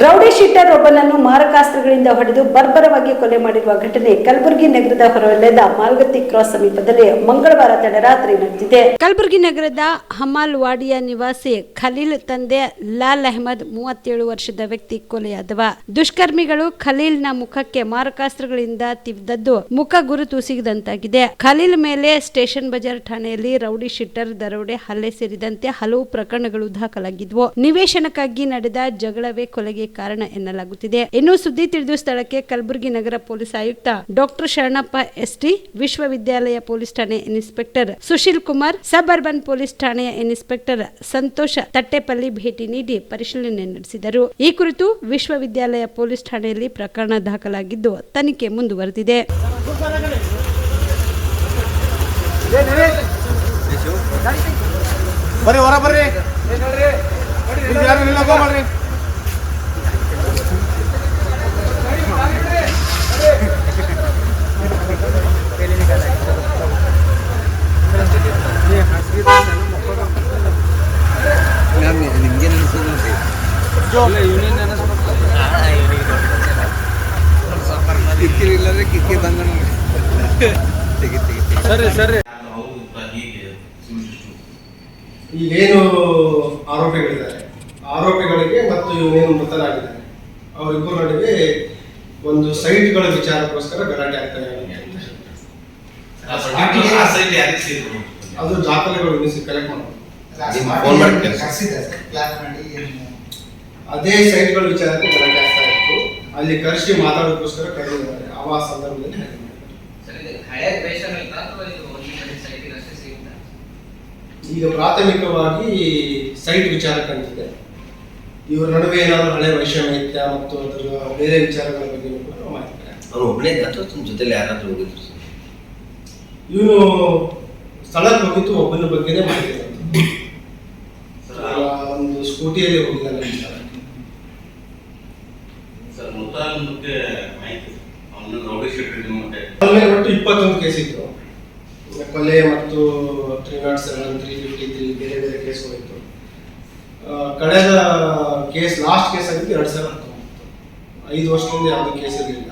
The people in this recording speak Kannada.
ರೌಡಿ ಶೀಟರ್ ಒಬ್ಬನನ್ನು ಮಾರಕಾಸ್ತ್ರಗಳಿಂದ ಹೊಡೆದು ಬರ್ಬರವಾಗಿ ಕೊಲೆ ಮಾಡಿರುವ ಘಟನೆ ಕಲಬುರಗಿ ನಗರದ ಹೊರವಲಯದ ಮಾಲ್ಗತ್ತಿ ಕ್ರಾಸ್ ಸಮೀಪದಲ್ಲಿ ಮಂಗಳವಾರ ತಡರಾತ್ರಿ ನಡೆದಿದೆ. ಕಲಬುರಗಿ ನಗರದ ಹಮಾಲ್ ವಾಡಿಯ ನಿವಾಸಿ ಖಲೀಲ್ ತಂದೆ ಲಾಲ್ ಅಹಮದ್ ಮೂವತ್ತೇಳು ವರ್ಷದ ವ್ಯಕ್ತಿ ಕೊಲೆಯಾದವ. ದುಷ್ಕರ್ಮಿಗಳು ಖಲೀಲ್ನ ಮುಖಕ್ಕೆ ಮಾರಕಾಸ್ತ್ರಗಳಿಂದ ತಿವಿದದ್ದು ಮುಖ ಗುರುತು ಸಿಗದಂತಾಗಿದೆ. ಖಲೀಲ್ ಮೇಲೆ ಸ್ಟೇಷನ್ ಬಜಾರ್ ಠಾಣೆಯಲ್ಲಿ ರೌಡಿ ಶೀಟರ್ ದರೋಡೆ ಹಲ್ಲೆ ಸೇರಿದಂತೆ ಹಲವು ಪ್ರಕರಣಗಳು ದಾಖಲಾಗಿದ್ವು. ನಿವೇಶನಕ್ಕಾಗಿ ನಡೆದ ಜಗಳವೇ ಕೊಲೆಗೆ ಕಾರಣ ಎನ್ನಲಾಗುತ್ತಿದೆ. ಇನ್ನು ಸುದ್ದಿ ತಿಳಿದು ಸ್ಥಳಕ್ಕೆ ಕಲಬುರಗಿ ನಗರ ಪೊಲೀಸ್ ಆಯುಕ್ತ ಡಾಕ್ಟರ್ ಶರಣಪ್ಪ, ಎಸ್ಟಿ, ವಿಶ್ವವಿದ್ಯಾಲಯ ಪೊಲೀಸ್ ಠಾಣೆ inspector Sushil Kumar suburban police ಠಾಣೆಯ ಇನ್ಸ್ಪೆಕ್ಟರ್ ಸಂತೋಷ ತಟ್ಟೆಪಲ್ಲಿ ಭೇಟಿ ನೀಡಿ ಪರಿಶೀಲನೆ ನಡೆಸಿದರು. ಈ ಕುರಿತು ವಿಶ್ವವಿದ್ಯಾಲಯ ಪೊಲೀಸ್ ಠಾಣೆಯಲ್ಲಿ ಪ್ರಕರಣ ದಾಖಲಾಗಿದ್ದು ತನಿಖೆ ಮುಂದುವರೆದಿದೆ. ಬರ್ರಿ ಹೊರ ಬರ್ರಿ. ಯಾರು ಮಾಡ್ರಿ ಸರಿ ಸರಿ. ಈಗೇನು ಆರೋಪಿಗಳಿದ್ದಾರೆ? ಆರೋಪಿಗಳಿಗೆ ಮತ್ತು ಇವನೇನು ಮೃತನಾಗಿದ್ದಾರೆ ಅವರಿಬ್ಬರ ನಡುವೆ ಒಂದು ಸೈಟ್ಗಳ ವಿಚಾರಕ್ಕೋಸ್ಕರ ಗಲಾಟೆ ಆಗ್ತಾನೆ. ಅದು ದಾಖಲೆಗಳು ಇನಿಸಿ ಕಲೆಕ್ಟ್ ಮಾಡಿ ಅದೇ ಸೈಟ್ಗಳ ವಿಚಾರಕ್ಕೆ ಗಲಾಟೆ ಆಗ್ತಾ ಇತ್ತು. ಅಲ್ಲಿ ಕರೆಸಿ ಮಾತಾಡೋದಕ್ಕೋಸ್ಕರ ಕರೆದಿದ್ದಾರೆ. ಆ ಸಂದರ್ಭದಲ್ಲಿ. ಈಗ ಪ್ರಾಥಮಿಕವಾಗಿ ಸೈಟ್ ವಿಚಾರ ಕಂಡಿದೆ ಇವರ ನಡುವೆ ಏನಾದರೂ ಹಳೆ ವೈಷಮ್ಯತ್ಯ ಮತ್ತು ಅದರ ಬೇರೆ ವಿಚಾರಗಳ ಬಗ್ಗೆ ಕೂಡ ಮಾಹಿತಿ ಅವ್ನು ಒಬ್ಬನೇ ಅಥವಾ ತಮ್ಮ ಜೊತೆಲಿ ಯಾರಾದರೂ ಹೋಗಿದ್ರು ಇವನು ಸ್ಥಳಕ್ಕೆ ಹೋಗಿದ್ದು ಒಬ್ಬನ ಬಗ್ಗೆನೇ ಮಾಹಿತಿ. ಒಂದು ಸ್ಕೂಟಿಯಲ್ಲಿ ಹೋಗಿದ್ದಾನೆ ಒಟ್ಟು ಇಪ್ಪತ್ತೊಂದು ಕೇಸ್ ಇತ್ತು. ಕೊಲೆ ಮತ್ತು three naught seven three fifty three ಬೇರೆ ಬೇರೆ ಕೇಸ್ಗಳಿತ್ತು ಆ, ಕಳೆದ ಕೇಸ್ ಲಾಸ್ಟ್ ಕೇಸ್ ಆಗಿದ್ದು ಎರಡು ಸಾವಿರ ಹತ್ತೊಂಬತ್ತು. ಐದು ವರ್ಷದಿಂದ ಯಾವುದೇ ಕೇಸ್ ಇರಲಿಲ್ಲ.